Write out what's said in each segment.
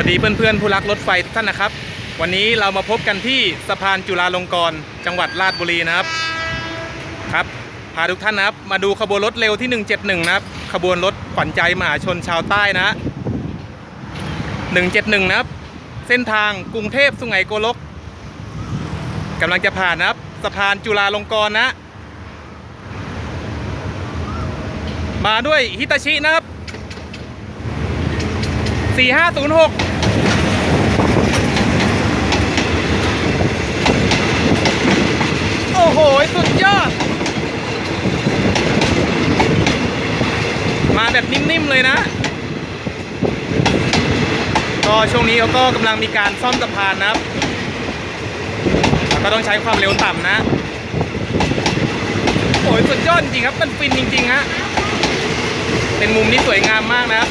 วัสดีเพื่อนๆผู้รักรถไฟทุกท่านนะครับ วันนี้เรามาพบกันที่สะพานจุฬาลงกรณ์จังหวัดราชบุรีนะครับครับพาทุกท่านนะครับ มาดูขบวนรถเร็วที่ 171 นะครับ ขบวนรถขวัญใจมหาชนชาวใต้นะ 171 นะครับ เส้นทางกรุงเทพสุไหงโกลกกำลังจะผ่านนะครับสะพานจุฬาลงกรณ์นะ มาด้วยฮิตาชินะครับ 4506โอ้โห สุดยอด มาแบบนิ่มๆเลยนะ ก็ช่วงนี้เขาก็กำลังมีการซ่อมสะพานนะครับ ก็ต้องใช้ความเร็วต่ำนะ โอ้ยสุดยอดจริงครับ มันฟินจริงๆฮะเป็นมุมที่สวยงามมากนะครับ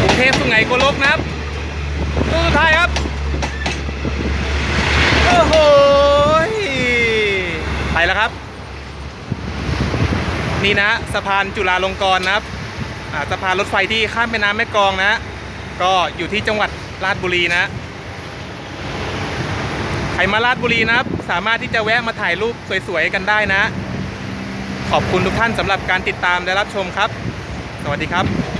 กรุงเท พสุไหงโกลกนะครับตู้สุดท้ายครับ โอ้โหยไปแล้วครับ นี่นะสะพานจุฬาลงกรณ์นะครับสะพานรถไฟที่ข้ามแม่น้ำแม่กองนะ ก็อยู่ที่จังหวัดราชบุรีนะใครมาราชบุรีนะครับ สามารถที่จะแวะมาถ่ายรูปสวยๆกันได้นะ ขอบคุณทุกท่านสำหรับการติดตามและรับชมครับ สวัสดีครับ